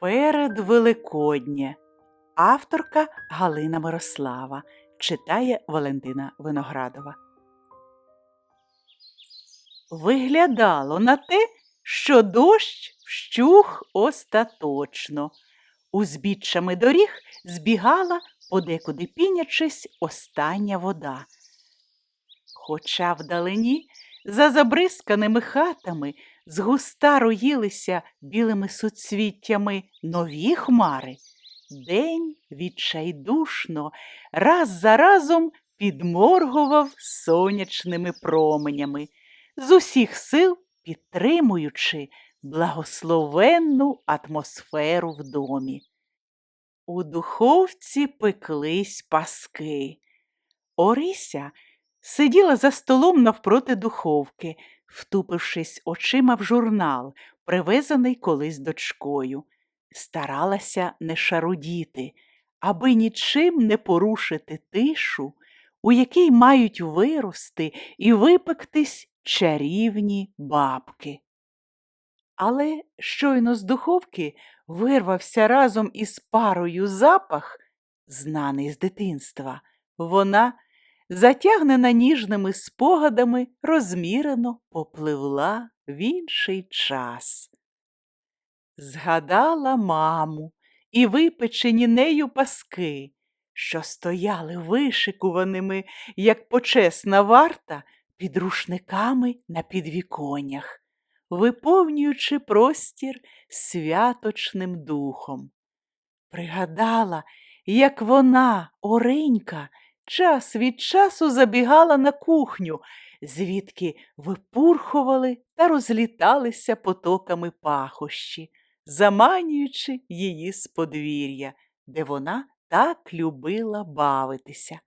Передвеликоднє. Авторка Галина Мирослава. Читає Валентина Виноградова. Виглядало на те, що дощ вщух остаточно. Узбіччями доріг збігала, подекуди пінячись, остання вода. Хоча вдалині, за забризканими хатами, згуста роїлися білими суцвіттями нові хмари, день відчайдушно раз за разом підморгував сонячними променями, з усіх сил підтримуючи благословенну атмосферу в домі. У духовці пеклись паски. Орися сиділа за столом навпроти духовки, втупившись очима в журнал, привезений колись дочкою. Старалася не шарудіти, аби нічим не порушити тишу, у якій мають вирости і випектись чарівні бабки. Але щойно з духовки вирвався разом із парою запах, знаний з дитинства. Вона, затягнена ніжними спогадами, розмірено попливла в інший час. Згадала маму і випечені нею паски, що стояли вишикуваними, як почесна варта, під рушниками на підвіконнях, виповнюючи простір святочним духом. Пригадала, як вона, Оренька, час від часу забігала на кухню, звідки випурхували та розліталися потоками пахощі, заманюючи її з подвір'я, де вона так любила бавитися.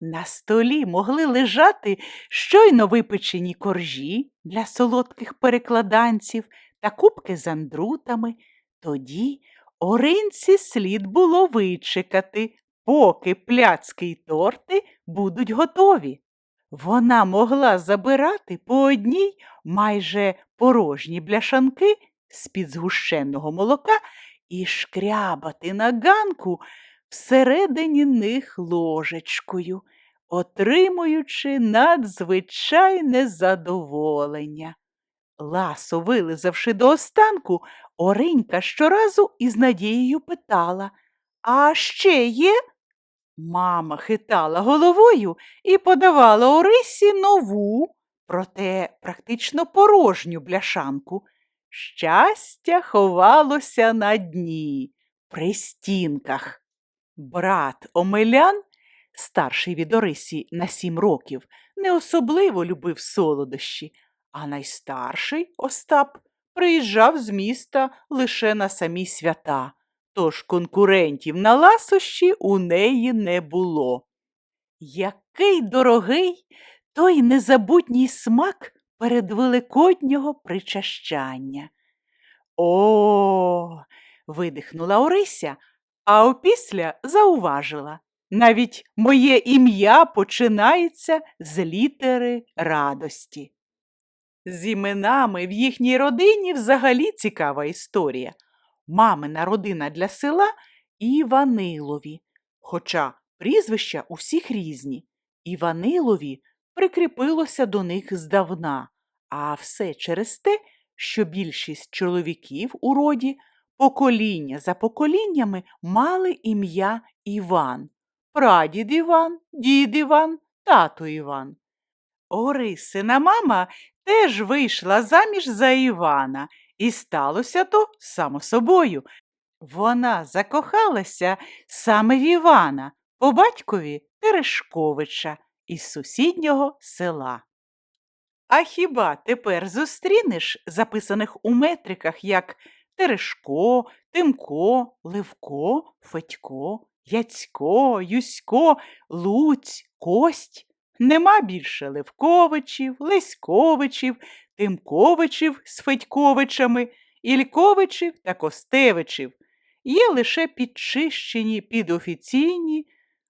На столі могли лежати щойно випечені коржі для солодких перекладанців та кубки з андрутами. Тоді оринці слід було вичекати, поки пляцки й торти будуть готові. Вона могла забирати по одній майже порожні бляшанки з-під згущеного молока і шкрябати на ганку всередині них ложечкою, отримуючи надзвичайне задоволення. Ласо вилизавши до останку, Оринька щоразу із надією питала А ще є? Мама хитала головою і подавала Орисі нову, проте практично порожню бляшанку. Щастя ховалося на дні, при стінках. Брат Омелян, старший від Орисі на сім років, не особливо любив солодощі, а найстарший Остап приїжджав з міста лише на самі свята, тож конкурентів на ласощі у неї не було. Який дорогий той незабутній смак передвеликоднього причащання. О, видихнула Орися, а опісля зауважила. Навіть моє ім'я починається з літери радості. З іменами в їхній родині взагалі цікава історія. Мамина родина для села Іванилові, хоча прізвища у всіх різні. Іванилові прикріпилося до них здавна, а все через те, що більшість чоловіків у роді покоління за поколіннями мали ім'я Іван. Прадід Іван, дід Іван, тато Іван. Орисина мама теж вийшла заміж за Івана, і сталося то само собою. Вона закохалася саме в Івана, по батькові Терешковича із сусіднього села. А хіба тепер зустрінеш записаних у метриках як Терешко, Тимко, Левко, Федько, Яцько, Юсько, Луць, Кость? Нема більше Левковичів, Леськовичів, Тимковичів з Федьковичами, Ільковичів та Костевичів. Є лише підчищені підофіційні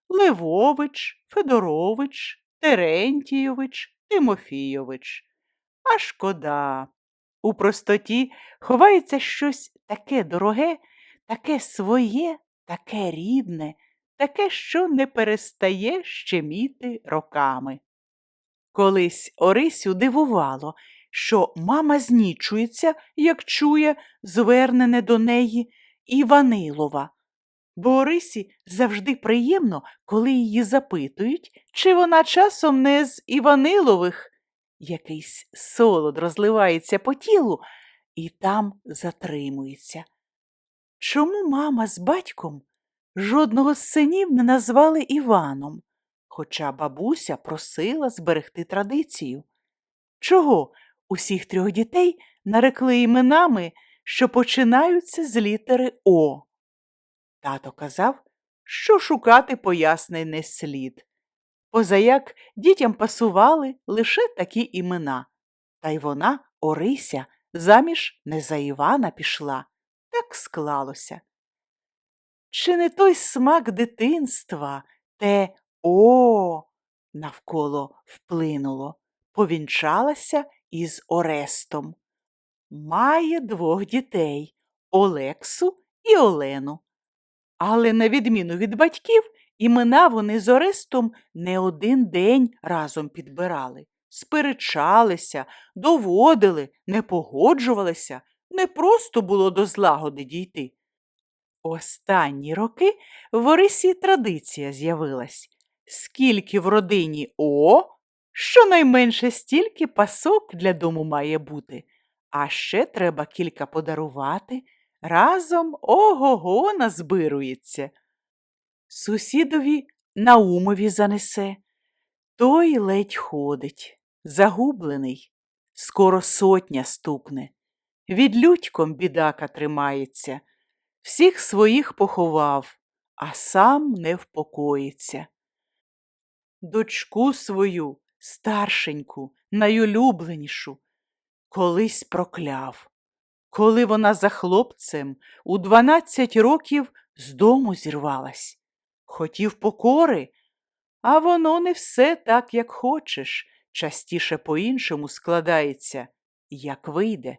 Левович, Федорович, Терентійович, Тимофійович. А шкода. У простоті ховається щось таке дороге, таке своє, таке рідне, таке, що не перестає щеміти роками. Колись Орисю дивувало, що мама знічується, як чує звернене до неї Іванилова. Бо Орисі завжди приємно, коли її запитують, чи вона часом не з Іванилових. Якийсь солод розливається по тілу і там затримується. Чому мама з батьком жодного з синів не назвали Іваном, хоча бабуся просила зберегти традицію? Чого усіх трьох дітей нарекли іменами, що починаються з літери О? Тато казав, що шукати пояснень не слід. Позаяк дітям пасували лише такі імена. Та й вона, Орися, заміж не за Івана пішла. Так склалося. Чи не той смак дитинства, те о навколо вплинуло, повінчалася із Орестом. Має двох дітей Олексу і Олену. Але, на відміну від батьків, імена вони з Орестом не один день разом підбирали, сперечалися, доводили, не погоджувалися, не просто було до злагоди дійти. Останні роки в Орисі традиція з'явилась. Скільки в родині О, щонайменше стільки пасок для дому має бути, а ще треба кілька подарувати. Разом ого-го назбирується. Сусідові Наумові занесе. Той ледь ходить, загублений, скоро сотня стукне. Від людьком бідака тримається, всіх своїх поховав, а сам не впокоїться. Дочку свою, старшеньку, найулюбленішу, колись прокляв коли вона за хлопцем у дванадцять років з дому зірвалась. Хотів покори, а воно не все так, як хочеш, частіше по-іншому складається, як вийде.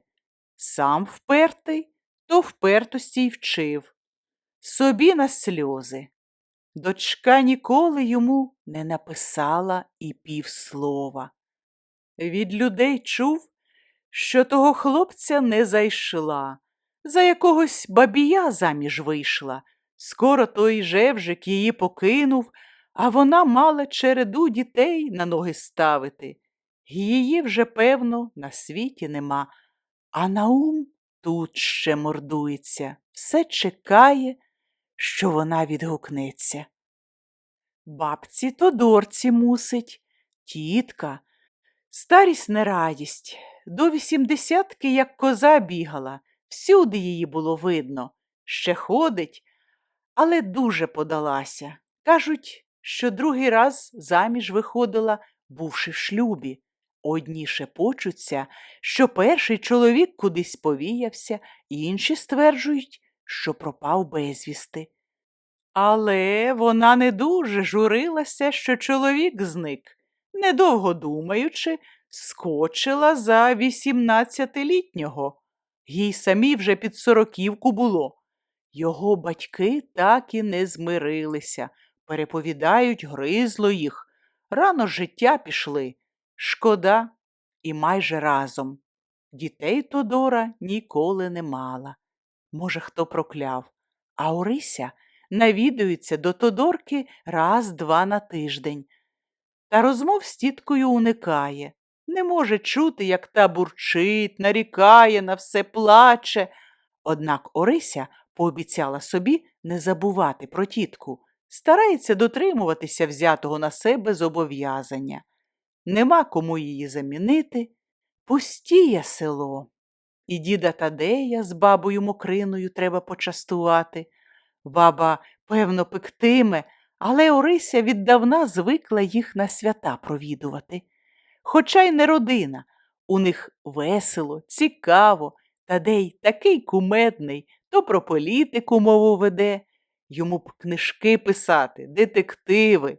Сам впертий, то впертості й вчив. Собі на сльози. Дочка ніколи йому не написала і півслова. Від людей чув, що того хлопця не зайшла, за якогось бабія заміж вийшла. Скоро той жевжик її покинув, а вона мала череду дітей на ноги ставити. Її вже, певно, на світі нема, а Наум тут ще мордується, все чекає, що вона відгукнеться. Бабці Тодорці мусить, тітка, старість не радість. До вісімдесятки, як коза бігала, всюди її було видно, ще ходить, але дуже подалася. Кажуть, що другий раз заміж виходила, бувши в шлюбі. Одні шепочуться, що перший чоловік кудись повіявся, інші стверджують, що пропав безвісти. Але вона не дуже журилася, що чоловік зник, недовго думаючи, скочила за вісімнадцятилітнього. Їй самі вже під сороківку було. Його батьки так і не змирилися, переповідають, гризло їх. Рано життя пішли. Шкода, і майже разом. Дітей Тодора ніколи не мала. Може, хто прокляв. А Орися навідується до Тодорки раз-два на тиждень. Та розмов з тіткою уникає не може чути, як та бурчить, нарікає на все плаче. Однак Орися пообіцяла собі не забувати про тітку, старається дотримуватися взятого на себе зобов'язання. Нема кому її замінити, пустіє село. І діда Тадея з бабою Мокриною треба почастувати. Баба, певно, пектиме, але Орися віддавна звикла їх на свята провідувати хоча й не родина. У них весело, цікаво, Тадей такий кумедний, то про політику мову веде, йому б книжки писати, детективи,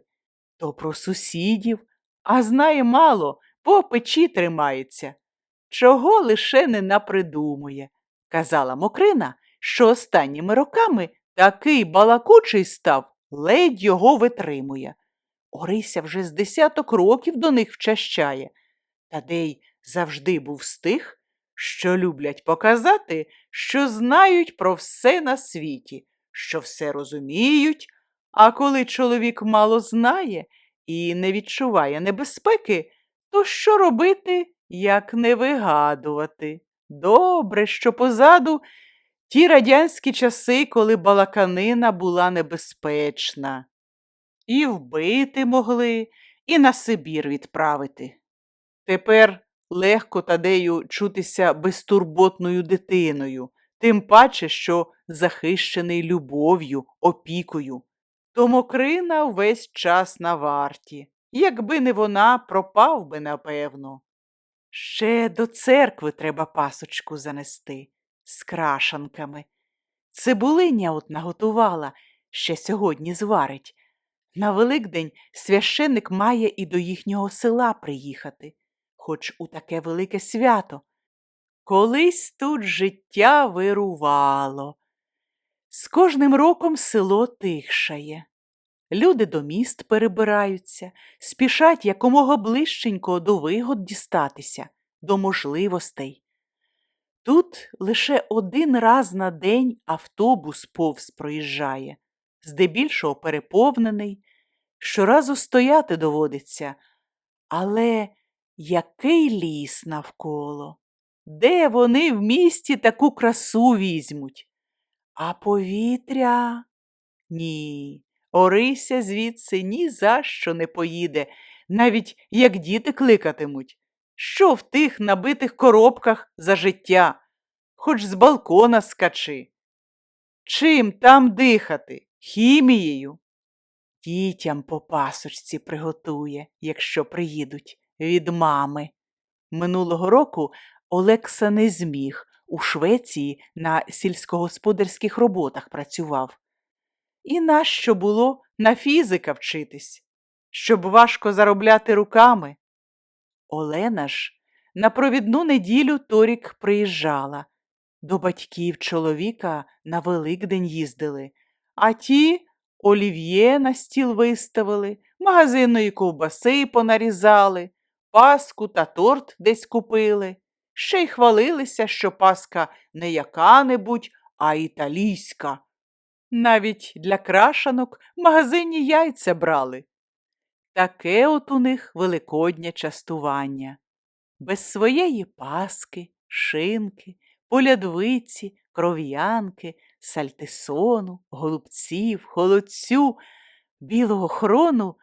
то про сусідів, а знає мало, по печі тримається. Чого лише не напридумує. Казала Мокрина, що останніми роками такий балакучий став, ледь його витримує. Орися вже з десяток років до них вчащає. Тадей завжди був з тих, що люблять показати, що знають про все на світі, що все розуміють, а коли чоловік мало знає і не відчуває небезпеки, то що робити, як не вигадувати? Добре, що позаду ті радянські часи, коли балаканина була небезпечна. І вбити могли, і на Сибір відправити. Тепер легко Тадею чутися безтурботною дитиною, тим паче, що захищений любов'ю, опікою. То Мокрина весь час на варті. Якби не вона, пропав би, напевно. Ще до церкви треба пасочку занести з крашанками. Цибулиня от наготувала, ще сьогодні зварить. На Великдень священник має і до їхнього села приїхати, хоч у таке велике свято. Колись тут життя вирувало. З кожним роком село тихшає. Люди до міст перебираються, спішать якомога ближченько до вигод дістатися, до можливостей. Тут лише один раз на день автобус повз проїжджає, здебільшого переповнений, щоразу стояти доводиться. Але який ліс навколо? Де вони в місті таку красу візьмуть? А повітря? Ні, Орися звідси ні за що не поїде, навіть як діти кликатимуть. Що в тих набитих коробках за життя? Хоч з балкона скачи. Чим там дихати? Хімією? Дітям по пасочці приготує, якщо приїдуть, від мами. Минулого року Олекса не зміг у Швеції на сільськогосподарських роботах працював. І нащо було на фізика вчитись, щоб важко заробляти руками? Олена ж на провідну неділю торік приїжджала. До батьків чоловіка на Великдень їздили, а ті олів'є на стіл виставили, магазинної ковбаси понарізали, паску та торт десь купили. Ще й хвалилися, що паска не яка-небудь, а італійська. Навіть для крашанок в магазині яйця брали. Таке от у них великоднє частування. Без своєї паски, шинки, полядвиці, кров'янки, сальтисону, голубців, холодцю, білого хрону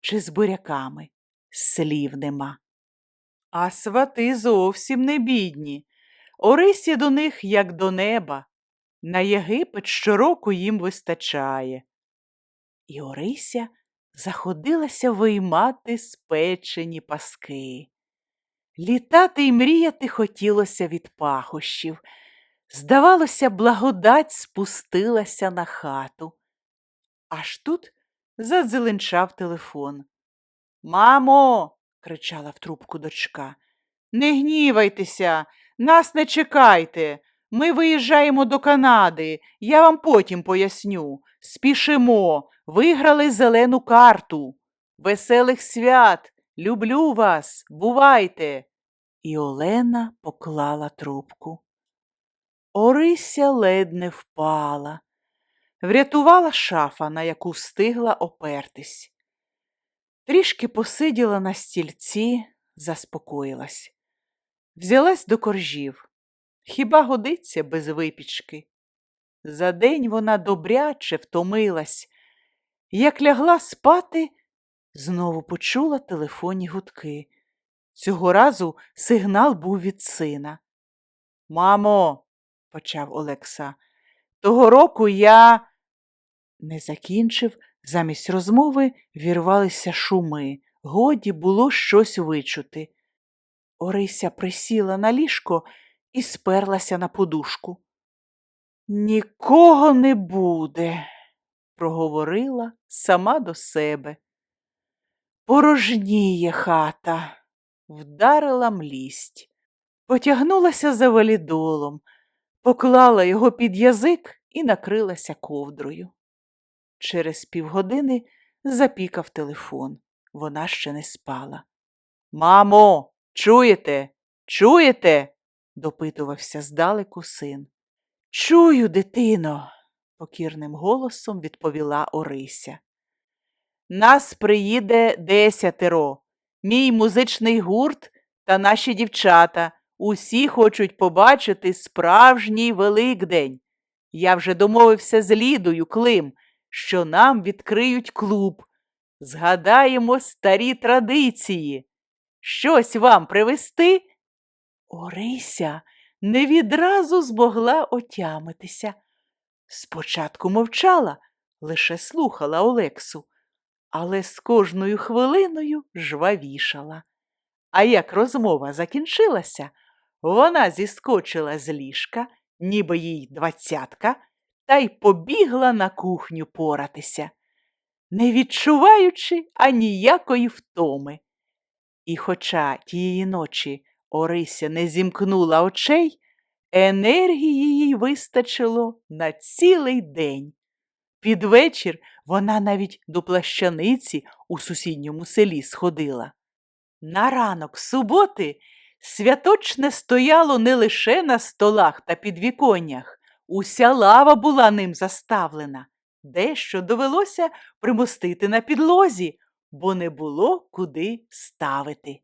чи з буряками слів нема. А свати зовсім не бідні. Орисі до них, як до неба. На Єгипет щороку їм вистачає. І Орися заходилася виймати спечені паски. Літати й мріяти хотілося від пахощів. Здавалося, благодать спустилася на хату. Аж тут задзеленчав телефон. Мамо, кричала в трубку дочка, не гнівайтеся, нас не чекайте. Ми виїжджаємо до Канади, я вам потім поясню. Спішимо, виграли зелену карту. Веселих свят, люблю вас, бувайте. І Олена поклала трубку. Орися ледь не впала. Врятувала шафа, на яку встигла опертись. Трішки посиділа на стільці, заспокоїлась. Взялась до коржів. Хіба годиться без випічки? За день вона добряче втомилась. Як лягла спати, знову почула телефонні гудки. Цього разу сигнал був від сина. Мамо, почав Олекса, того року я не закінчив, замість розмови вірвалися шуми. Годі було щось вичути. Орися присіла на ліжко і сперлася на подушку. Нікого не буде, проговорила сама до себе. Порожніє хата, вдарила млість, потягнулася за валідолом, поклала його під язик і накрилася ковдрою. Через півгодини запікав телефон. Вона ще не спала. Мамо, чуєте? Чуєте? Допитувався здалеку син. Чую, дитино, покірним голосом відповіла Орися. Нас приїде десятеро. Мій музичний гурт та наші дівчата. Усі хочуть побачити справжній Великдень. Я вже домовився з Лідою Клим, що нам відкриють клуб. Згадаємо старі традиції. Щось вам привезти? Орися не відразу змогла отямитися. Спочатку мовчала, лише слухала Олексу, але з кожною хвилиною жвавішала. А як розмова закінчилася, вона зіскочила з ліжка, ніби їй двадцятка, та й побігла на кухню поратися, не відчуваючи аніякої втоми. І хоча тієї ночі Орися не зімкнула очей, енергії їй вистачило на цілий день. Під вечір вона навіть до плащаниці у сусідньому селі сходила. На ранок суботи святочне стояло не лише на столах та підвіконнях, уся лава була ним заставлена. Дещо довелося примостити на підлозі, бо не було куди ставити.